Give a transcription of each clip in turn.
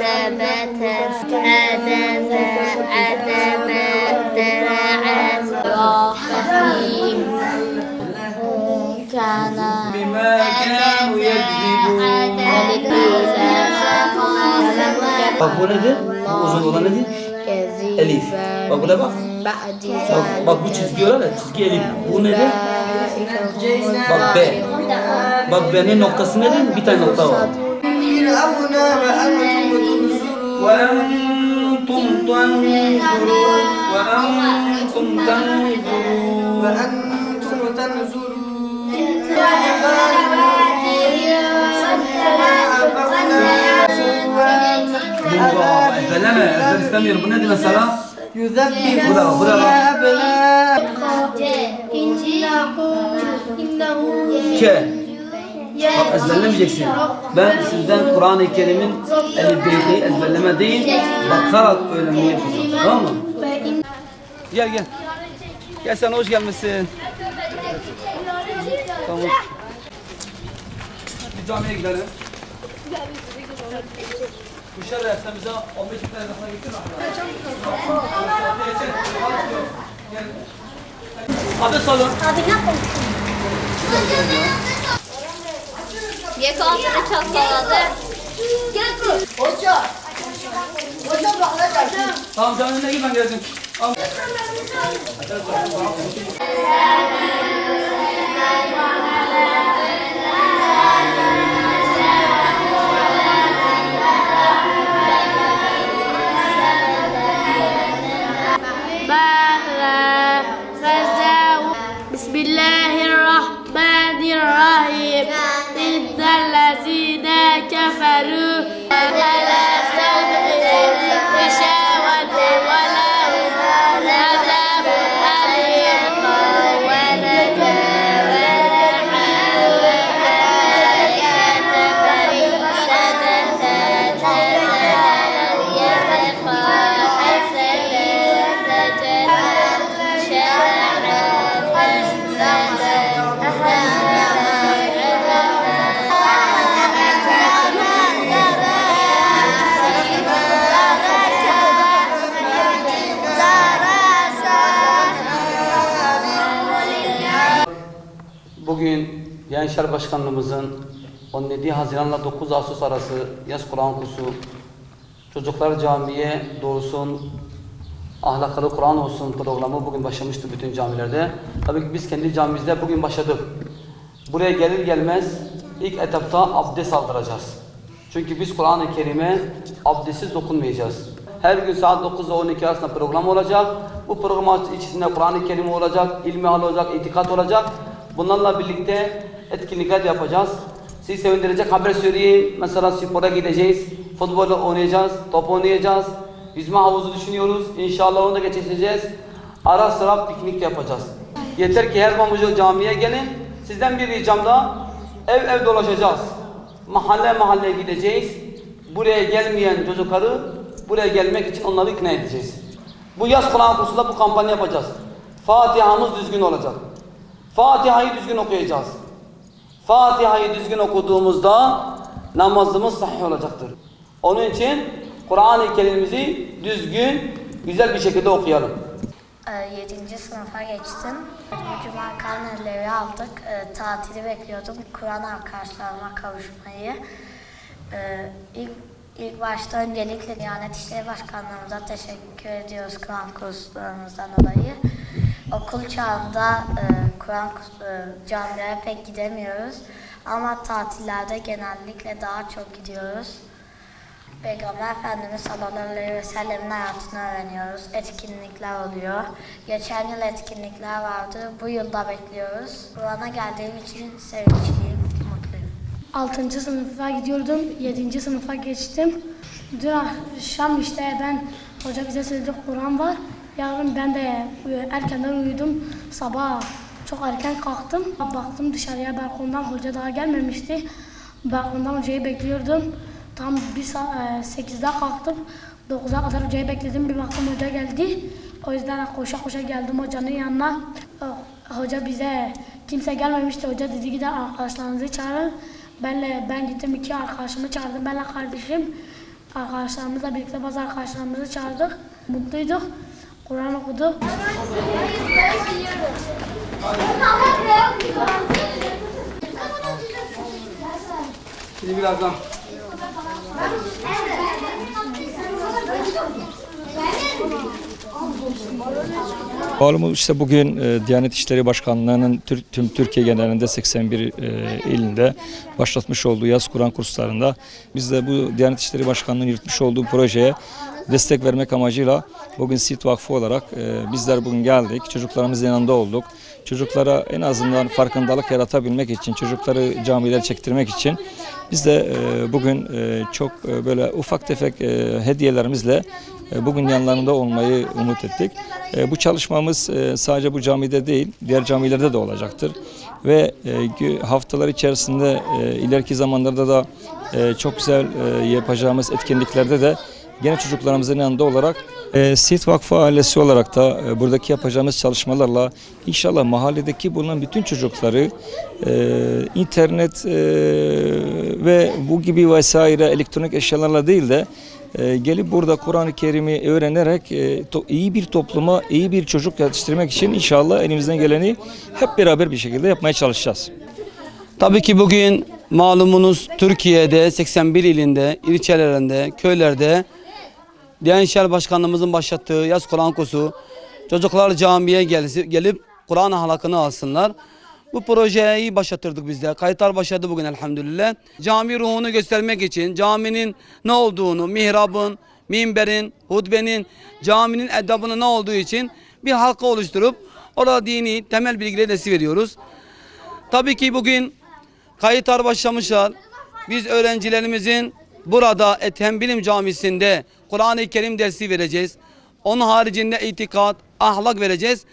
ثبت Bak bu nedir? Bu uzun olan nedir? Elif. Bak buna bak. Bak, bak bu çizgi var ya çizgi elif. Bu nedir? Bak B. Bak B'nin noktası nedir? Bir tane nokta var. وأنتم تنظرون وأنتم تنظرون وأنتم تنظرون Efeleme, efel istemiyorum. Bu nedir mesela? Yüzebbi. Bu da bak, bu da bak. Ke. Bak ezberlemeyeceksin. Ben sizden Kur'an-ı Kerim'in elbiyeti ezberleme değil, bakarak öğrenmeye yapacağım. Tamam mı? Gel gel. Gel sen hoş gelmişsin. Tamam. Bir camiye gidelim. Kuşlar dersen bize 15 bin tane daha gittin mi? Adı salın. Abi ne yapalım? Yaka altını çalkaladı. Hoca. Hoca bak ne dersin? Tamam sen önüne git ben geldim. Al. Arkadaşlar. Gençler Başkanlığımızın 17 Haziran'la 9 Ağustos arası yaz Kur'an kursu Çocuklar Camiye doğrusun ahlaklı Kur'an olsun programı bugün başlamıştı bütün camilerde. Tabii ki biz kendi camimizde bugün başladık. Buraya gelir gelmez ilk etapta abdest aldıracağız. Çünkü biz Kur'an-ı Kerim'e abdestsiz dokunmayacağız. Her gün saat 9 ile 12 arasında program olacak. Bu program içerisinde Kur'an-ı Kerim olacak, ilmi olacak, itikat olacak. Bunlarla birlikte etkinlikler yapacağız. Sizi sevindirecek haber söyleyeyim. Mesela spora gideceğiz, futbol oynayacağız, top oynayacağız. Yüzme havuzu düşünüyoruz. İnşallah onu da geçeceğiz. Ara sıra piknik yapacağız. Yeter ki her mamucu camiye gelin. Sizden bir ricam da ev ev dolaşacağız. Mahalle mahalle gideceğiz. Buraya gelmeyen çocukları buraya gelmek için onları ikna edeceğiz. Bu yaz Kur'an kursunda bu kampanya yapacağız. Fatiha'mız düzgün olacak. Fatiha'yı düzgün okuyacağız. Fatiha'yı düzgün okuduğumuzda namazımız sahih olacaktır. Onun için Kur'an-ı Kerim'imizi düzgün, güzel bir şekilde okuyalım. 7. Ee, sınıfa geçtim. Cuma karneleri aldık. Ee, tatili bekliyordum. Kur'an arkadaşlarıma kavuşmayı. Ee, ilk, ilk başta öncelikle Diyanet İşleri Başkanlığımıza teşekkür ediyoruz Kur'an kurslarımızdan dolayı. Okul çağında e, Kur'an e, camilere pek gidemiyoruz. Ama tatillerde genellikle daha çok gidiyoruz. Peygamber Efendimiz sallallahu aleyhi ve sellemin hayatını öğreniyoruz. Etkinlikler oluyor. Geçen yıl etkinlikler vardı. Bu yıl da bekliyoruz. Kur'an'a geldiğim için sevinçliyim, mutluyum. 6. sınıfa gidiyordum. 7. sınıfa geçtim. Dün akşam işte ben hoca bize söyledi Kur'an var. Yarın ben de erkenden uyudum. Sabah çok erken kalktım. Baktım dışarıya balkondan hoca daha gelmemişti. Balkondan hocayı bekliyordum. Tam bir saat, 8'de kalktım. 9'a kadar hocayı bekledim. Bir baktım hoca geldi. O yüzden koşa koşa geldim hocanın yanına. Hoca bize kimse gelmemişti. Hoca dedi gidin arkadaşlarınızı çağırın. Benle ben gittim iki arkadaşımı çağırdım. Benle kardeşim arkadaşlarımızla birlikte bazı arkadaşlarımızı çağırdık. Mutluyduk. Kur'an okuduk. Şimdi birazdan. Malum işte bugün e, Diyanet İşleri Başkanlığı'nın tüm Türkiye genelinde 81 e, ilinde başlatmış olduğu yaz Kur'an kurslarında biz de bu Diyanet İşleri Başkanlığı'nın yürütmüş olduğu projeye destek vermek amacıyla bugün Sit Vakfı olarak e, bizler bugün geldik. Çocuklarımızın yanında olduk. Çocuklara en azından farkındalık yaratabilmek için, çocukları camiler çektirmek için biz de e, bugün e, çok e, böyle ufak tefek hediyelerimizle bugün yanlarında olmayı umut ettik. Bu çalışmamız sadece bu camide değil, diğer camilerde de olacaktır. Ve haftalar içerisinde ileriki zamanlarda da çok güzel yapacağımız etkinliklerde de gene çocuklarımızın yanında olarak e, Siirt Vakfı ailesi olarak da e, buradaki yapacağımız çalışmalarla inşallah mahalledeki bulunan bütün çocukları e, internet e, ve bu gibi vesaire elektronik eşyalarla değil de e, gelip burada Kur'an-ı Kerim'i öğrenerek e, to- iyi bir topluma, iyi bir çocuk yetiştirmek için inşallah elimizden geleni hep beraber bir şekilde yapmaya çalışacağız. Tabii ki bugün malumunuz Türkiye'de 81 ilinde, ilçelerinde, köylerde Diyanet İşleri Başkanlığımızın başlattığı yaz Kur'an kursu çocuklar camiye gelsi- gelip Kur'an ahlakını alsınlar. Bu projeyi başlatırdık biz de. Kayıtlar başladı bugün elhamdülillah. Cami ruhunu göstermek için caminin ne olduğunu, mihrabın, minberin, hutbenin, caminin edabının ne olduğu için bir halka oluşturup orada dini temel bilgileri desi veriyoruz. Tabii ki bugün kayıtlar başlamışlar. Biz öğrencilerimizin burada Ethem Bilim Camisi'nde Kur'an-ı Kerim dersi vereceğiz. Onun haricinde itikat, ahlak vereceğiz.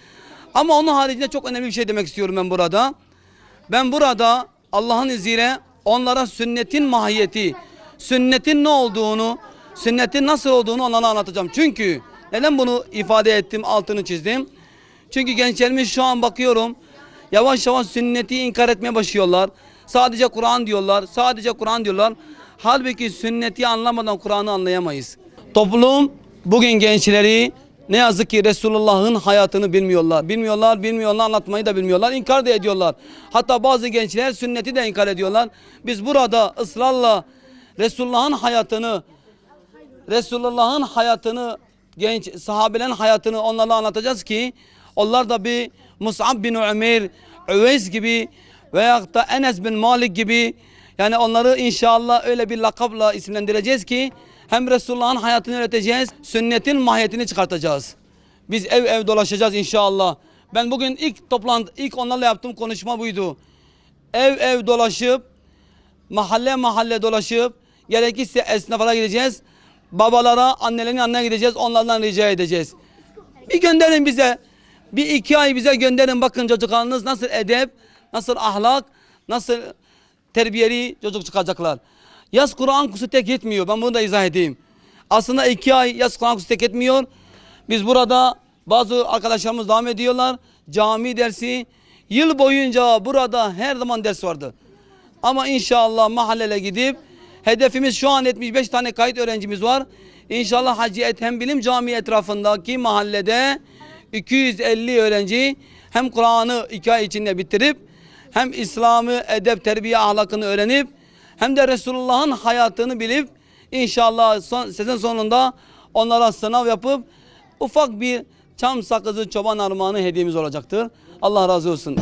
Ama onun haricinde çok önemli bir şey demek istiyorum ben burada. Ben burada Allah'ın izniyle onlara sünnetin mahiyeti, sünnetin ne olduğunu, sünnetin nasıl olduğunu onlara anlatacağım. Çünkü neden bunu ifade ettim, altını çizdim? Çünkü gençlerimiz şu an bakıyorum yavaş yavaş sünneti inkar etmeye başlıyorlar. Sadece Kur'an diyorlar, sadece Kur'an diyorlar. Halbuki sünneti anlamadan Kur'an'ı anlayamayız. Toplum bugün gençleri ne yazık ki Resulullah'ın hayatını bilmiyorlar. Bilmiyorlar, bilmiyorlar, anlatmayı da bilmiyorlar. inkar da ediyorlar. Hatta bazı gençler sünneti de inkar ediyorlar. Biz burada ısrarla Resulullah'ın hayatını Resulullah'ın hayatını, genç sahabelerin hayatını onlarla anlatacağız ki onlar da bir Mus'ab bin Ömer, Üveys gibi veyahut da Enes bin Malik gibi yani onları inşallah öyle bir lakapla isimlendireceğiz ki hem Resulullah'ın hayatını öğreteceğiz, sünnetin mahiyetini çıkartacağız. Biz ev ev dolaşacağız inşallah. Ben bugün ilk toplantı, ilk onlarla yaptığım konuşma buydu. Ev ev dolaşıp mahalle mahalle dolaşıp gerekirse esnaflara gideceğiz. Babalara, annelerin yanına gideceğiz. Onlardan rica edeceğiz. Bir gönderin bize. Bir iki ay bize gönderin. Bakın çocuklarınız nasıl edep, nasıl ahlak, nasıl terbiyeli çocuk çıkacaklar. Yaz Kur'an kursu tek yetmiyor. Ben bunu da izah edeyim. Aslında iki ay yaz Kur'an kursu tek yetmiyor. Biz burada bazı arkadaşlarımız devam ediyorlar. Cami dersi. Yıl boyunca burada her zaman ders vardı. Ama inşallah mahallele gidip hedefimiz şu an 75 tane kayıt öğrencimiz var. İnşallah Hacı Ethem Bilim Camii etrafındaki mahallede 250 öğrenci hem Kur'an'ı iki ay içinde bitirip hem İslam'ı, edep, terbiye, ahlakını öğrenip hem de Resulullah'ın hayatını bilip inşallah son, sezon sonunda onlara sınav yapıp ufak bir çam sakızı çoban armağanı hediyemiz olacaktır. Allah razı olsun.